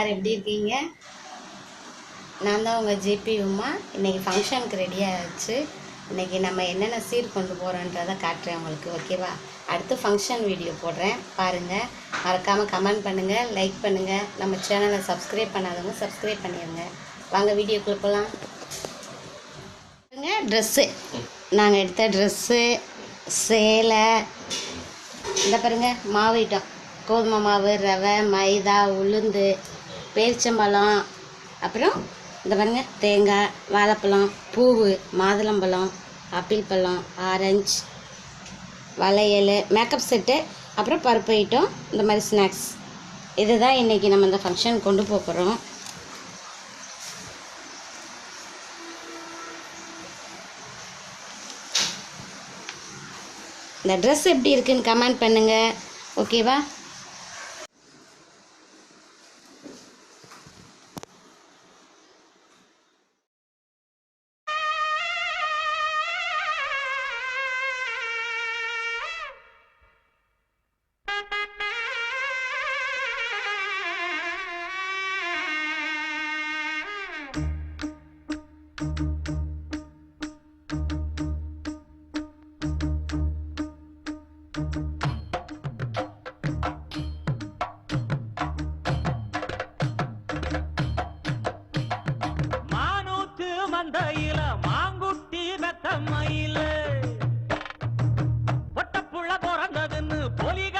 எல்லோரும் எப்படி இருக்கீங்க? நான் தான் உங்கள் ஜிபி உமா. இன்றைக்கி ஃபங்க்ஷனுக்கு ரெடியாகிடுச்சு இன்றைக்கி நம்ம என்னென்ன சீர் கொண்டு போகிறோன்றதை காட்டுறேன் உங்களுக்கு ஓகேவா அடுத்து ஃபங்க்ஷன் வீடியோ போடுறேன். பாருங்கள் மறக்காமல் கமெண்ட் பண்ணுங்கள் லைக் பண்ணுங்கள் நம்ம சேனலை சப்ஸ்கிரைப் பண்ணாதவங்க சப்ஸ்கிரைப் பண்ணிடுங்க. வாங்க வீடியோக்குள்ளே போகலாம் பாருங்க ட்ரெஸ்ஸு நாங்கள் எடுத்த ட்ரெஸ்ஸு சேலை. இந்த பாருங்கள் மாவு ஐட்டம். கோதுமை மாவு ரவை மைதா உளுந்து. பேரிச்சம்பழம் அப்புறம் இந்த பாருங்க தேங்காய் வாழைப்பழம் பூவு மாதுளம்பழம் ஆப்பிள் பழம் ஆரஞ்சு வளையல் மேக்கப் செட்டு அப்புறம் பருப்பு ஐட்டம் இந்த மாதிரி ஸ்நாக்ஸ் இதுதான் இன்றைக்கி நம்ம இந்த ஃபங்க்ஷன் கொண்டு போகிறோம் இந்த ட்ரெஸ் எப்படி இருக்குன்னு கமெண்ட் பண்ணுங்கள் ஓகேவா மந்தையில மாங்குட்டி மெத்த மயில. பொட்டப்புள்ள பிறந்ததுன்னு பொலிகாட்டில்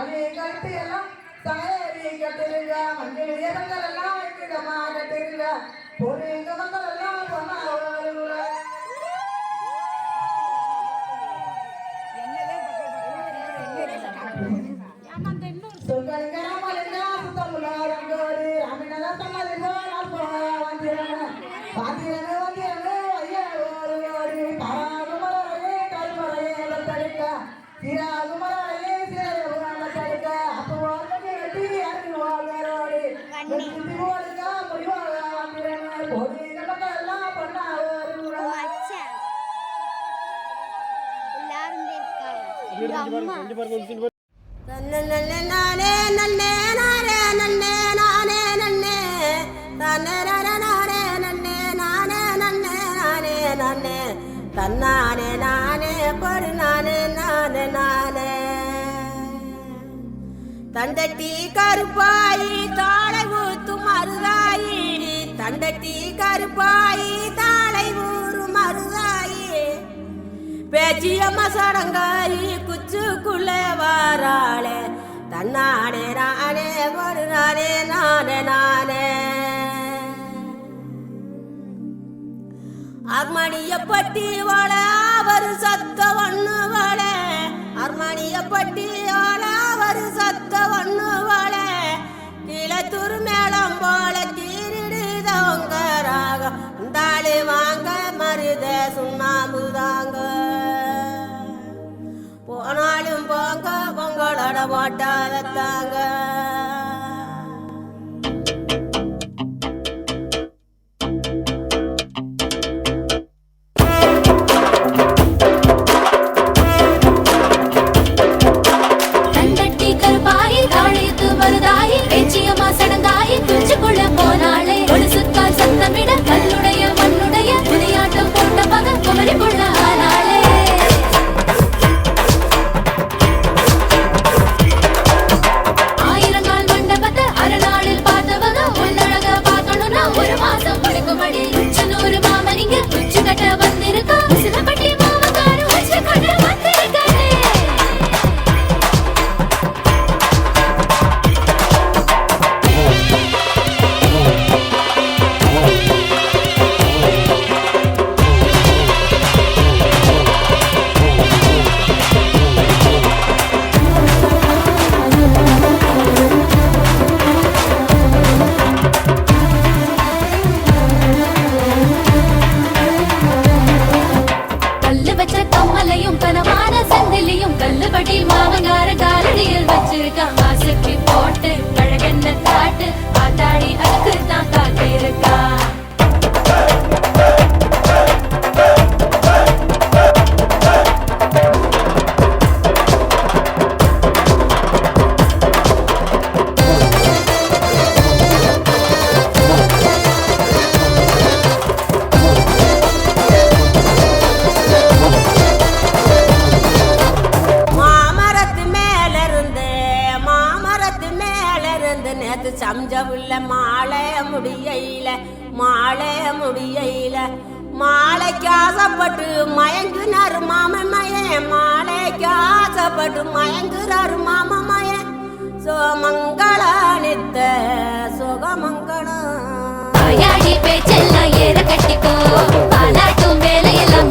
கட்டுறீங்க தனி எல்லாம் சாயரி கட்டுறீங்க மஞ்சள் ஈரங்கள் எல்லாம் வைக்கிறமா கட்டுறீங்க எங்க மக்கள் எல்லாம் நானே நன்னே நானே நன்னே நானே நன்னே. தன்னே நானே நன்னே நானே நன்னே நானே நன்னே தன்னானே நானே படு நானே நானே. நானே தண்டட்டி கருப்பாயி தாளை ஊத்து மருதாயி தண்டட்டி கருப்பாயி பேச்சியம்மா சடங்காயி குச்சுக்குள்ளே வாராளே. தன்னானே நானே ஒரு நானே நானே. நானே அர்மணிய பட்டி வாழ ஒரு சத்த ஒண்ணு வாழ அர்மணிய பட்டி வாழ ஒரு சத்த ஒண்ணு வாழ கிளத்தூர் மேளம் போல தீரிடுதவங்க ராகம். இந்தாளு வாங்க மருத சுண்ணாம்பு தாங்க. போனாலும் போங்க உங்களோட ஓட்டாத நேத்து சம்ஜவுள்ள மாலை முடியையில மாலை முடியையில மாலைக்கு ஆசைப்பட்டு மயங்குனாரு மாமன் மாலைக்கு ஆசைப்பட்டு மயங்குறாரு மாமன் சோமங்கள நித்த சுகமங்களம் பேச்செல்லாம் ஏற கட்டிக்கோ பாலாட்டும் வேலையெல்லாம்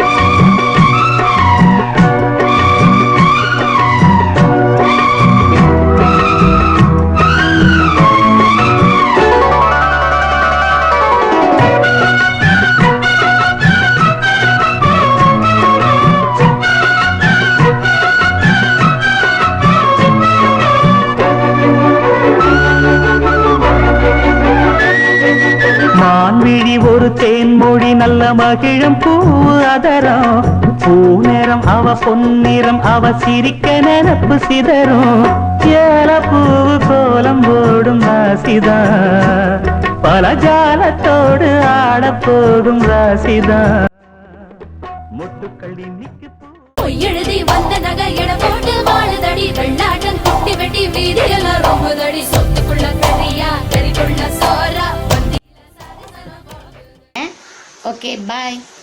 மகிழம் பூ அதரம். பூநேரம் அவ பொன்னிறம் அவ சிரிக்க நினப்பு சிதறும். ஏல பூ கோலம் போடும் ராசிதா. பல ஜாலத்தோடு ஆடப் போகும் ராசிதா. மொட்டுக்கள் இன்னைக்கு எழுதி வந்த நகை எடை போட்டு வாழுதடி. வெள்ளாட்டம் குட்டி வெட்டி வீதியெல்லாம் ரொம்புதடி சொத்துக்குள்ள கரியா கறிக்குள்ள சோரா Ok, bye.